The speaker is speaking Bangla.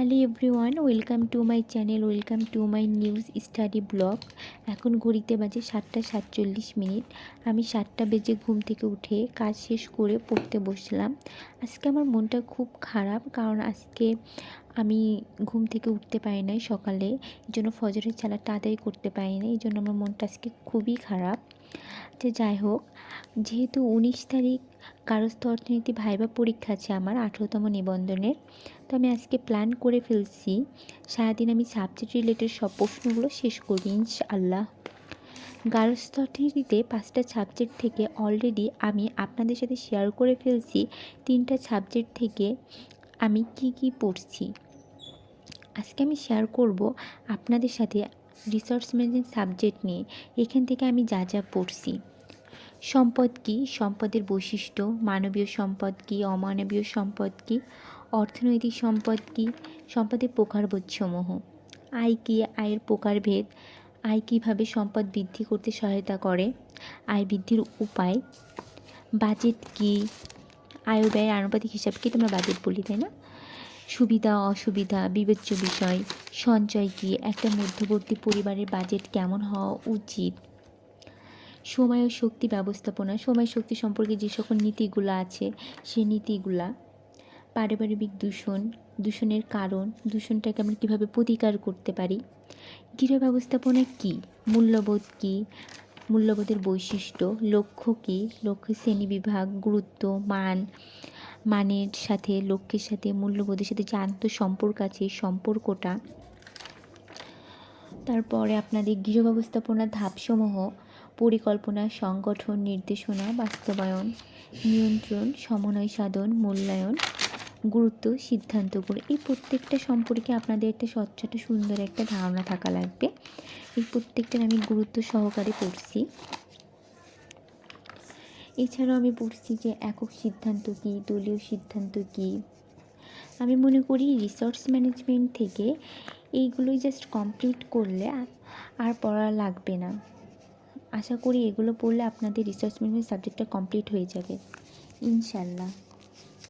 Hello everyone, welcome to my channel, welcome to my news study blog. এখন ঘড়িতে বাজে সাতটা সাতচল্লিশ মিনিট। আমি সাতটা বেজে ঘুম থেকে উঠে কাজ শেষ করে পড়তে বসলাম। আজকে আমার মনটা খুব খারাপ কারণ আজকে আমি ঘুম থেকে উঠতে পারি নাই সকালে। এই জন্য ফজরের চালাটা আদায় করতে পারি না এই জন্য আমার মনটা আজকে খুবই খারাপ। তো যাই হোক, যেহেতু উনিশ তারিখ কারস্থ অর্থনীতি ভাইবা পরীক্ষা আছে আমার, আঠেরোতম নিবন্ধনের, তো আমি আজকে প্ল্যান করে ফেলছি। সারাদিন আমি সাবজেক্ট রিলেটেড সব প্রশ্নগুলো শেষ করব ইনশাআল্লাহ। গার্হস্থ অর্থনীতিতে পাঁচটা সাবজেক্ট থেকে অলরেডি আমি আপনাদের সাথে শেয়ার করে ফেলছি, তিনটা সাবজেক্ট থেকে আমি কি কি পড়ছি। আজকে আমি শেয়ার করব আপনাদের সাথে রিসোর্স ম্যানেজমেন্ট সাবজেক্ট নিয়ে, এখান থেকে আমি যা যা পড়ছি। সম্পদ কী? সম্পদের বৈশিষ্ট্য, মানবীয় সম্পদ কি, অমানবীয় সম্পদ কী, অর্থনৈতিক সম্পদ কী, সম্পদের প্রকারবোধসমূহ। আয় কী? আয়ের প্রকারভেদ। আয় কীভাবে সম্পদ বৃদ্ধি করতে সহায়তা করে? আয় বৃদ্ধির উপায়। বাজেট কী? আয় ব্যয়ের আনুপাতিক হিসাবকে তোমরা বাজেট বলি, তাই না? সুবিধা, অসুবিধা, বিবেচ্য বিষয় সঞ্চয় কী একটা মধ্যবর্তী পরিবারের বাজেট কেমন হওয়া উচিত? সময় ও শক্তি ব্যবস্থাপনা, সময় শক্তি সম্পর্কে যে সকল নীতিগুলো আছে সেই নীতিগুলা, পারিবারিক দূষণ, দূষণের কারণ, দূষণটাকে আমরা কীভাবে প্রতিকার করতে পারি? গৃহ ব্যবস্থাপনা কী? মূল্যবোধ কী? মূল্যবোধের বৈশিষ্ট্য, লক্ষ্য কী? লক্ষ্য শ্রেণীবিভাগ গুরুত্ব, মান মানের সাথে, লক্ষ্যের সাথে, মূল্যবোধের সাথে যে আন্তঃসম্পর্ক আছে সম্পর্কটা। তারপরে আপনাদের গৃহ ব্যবস্থাপনার ধাপসমূহ, পরিকল্পনা, সংগঠন, নির্দেশনা, বাস্তবায়ন, নিয়ন্ত্রণ, সমন্বয় সাধন, মূল্যায়ন, গুরুত্ব সিদ্ধান্তগুলো এই প্রত্যেকটা সম্পর্কে আপনাদের একটা স্বচ্ছটা সুন্দর একটা ধারণা থাকা লাগবে। এই প্রত্যেকটার আমি গুরুত্ব সহকারে পড়ছি। এছাড়াও আমি পড়ছি যে একক সিদ্ধান্ত কী, দলীয় সিদ্ধান্ত কী। আমি মনে করি রিসোর্স ম্যানেজমেন্ট থেকে এইগুলোই জাস্ট কমপ্লিট করলে আর পড়া লাগবে না। আশা করি এগুলো পড়লে আপনাদের রিসার্চ ম্যানেজমেন্ট সাবজেক্টটা কমপ্লিট হয়ে যাবে। ইনশাল্লাহ।